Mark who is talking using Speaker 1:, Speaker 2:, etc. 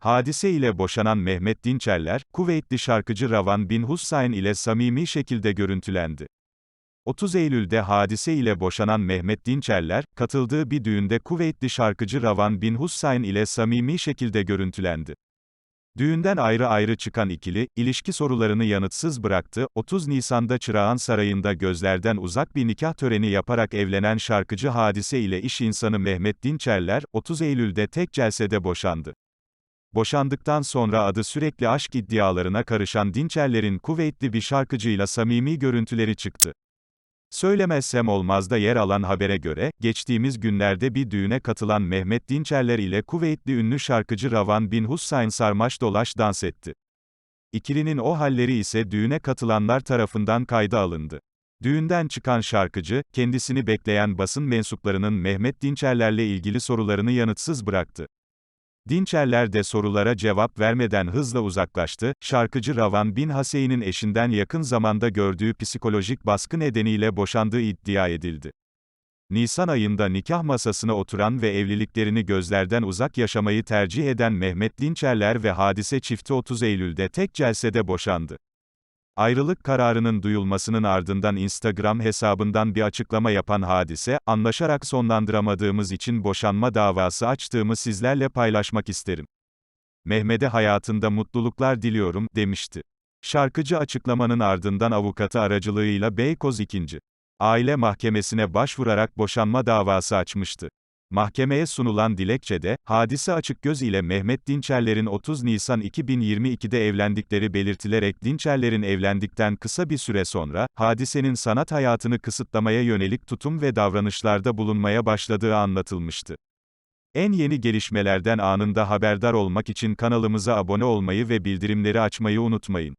Speaker 1: Hadise ile boşanan Mehmet Dinçerler, Kuveytli şarkıcı Ravan bin Hussain ile samimi şekilde görüntülendi. 30 Eylül'de hadise ile boşanan Mehmet Dinçerler, katıldığı bir düğünde Kuveytli şarkıcı Ravan bin Hussain ile samimi şekilde görüntülendi. Düğünden ayrı ayrı çıkan ikili, ilişki sorularını yanıtsız bıraktı, 30 Nisan'da Çırağan Sarayı'nda gözlerden uzak bir nikah töreni yaparak evlenen şarkıcı hadise ile iş insanı Mehmet Dinçerler, 30 Eylül'de tek celsede boşandı. Boşandıktan sonra adı sürekli aşk iddialarına karışan Dinçerler'in Kuveytli bir şarkıcıyla samimi görüntüleri çıktı. Söylemezsem olmazda yer alan habere göre, geçtiğimiz günlerde bir düğüne katılan Mehmet Dinçerler ile Kuveytli ünlü şarkıcı Ravan bin Hussain sarmaş dolaş dans etti. İkilinin o halleri ise düğüne katılanlar tarafından kayda alındı. Düğünden çıkan şarkıcı, kendisini bekleyen basın mensuplarının Mehmet Dinçerlerle ilgili sorularını yanıtsız bıraktı. Dinçerler de sorulara cevap vermeden hızla uzaklaştı, şarkıcı Ravan bin Hasey'nin eşinden yakın zamanda gördüğü psikolojik baskı nedeniyle boşandığı iddia edildi. Nisan ayında nikah masasına oturan ve evliliklerini gözlerden uzak yaşamayı tercih eden Mehmet Dinçerler ve Hadise çifti 30 Eylül'de tek celsede boşandı. Ayrılık kararının duyulmasının ardından Instagram hesabından bir açıklama yapan hadise, anlaşarak sonlandıramadığımız için boşanma davası açtığımı sizlerle paylaşmak isterim. Mehmet'e hayatında mutluluklar diliyorum, demişti. Şarkıcı açıklamanın ardından avukatı aracılığıyla Beykoz 2. Aile Mahkemesi'ne başvurarak boşanma davası açmıştı. Mahkemeye sunulan dilekçede, hadise açık göz ile Mehmet Dinçerler'in 30 Nisan 2022'de evlendikleri belirtilerek Dinçerler'in evlendikten kısa bir süre sonra, hadisenin sanat hayatını kısıtlamaya yönelik tutum ve davranışlarda bulunmaya başladığı anlatılmıştı. En yeni gelişmelerden anında haberdar olmak için kanalımıza abone olmayı ve bildirimleri açmayı unutmayın.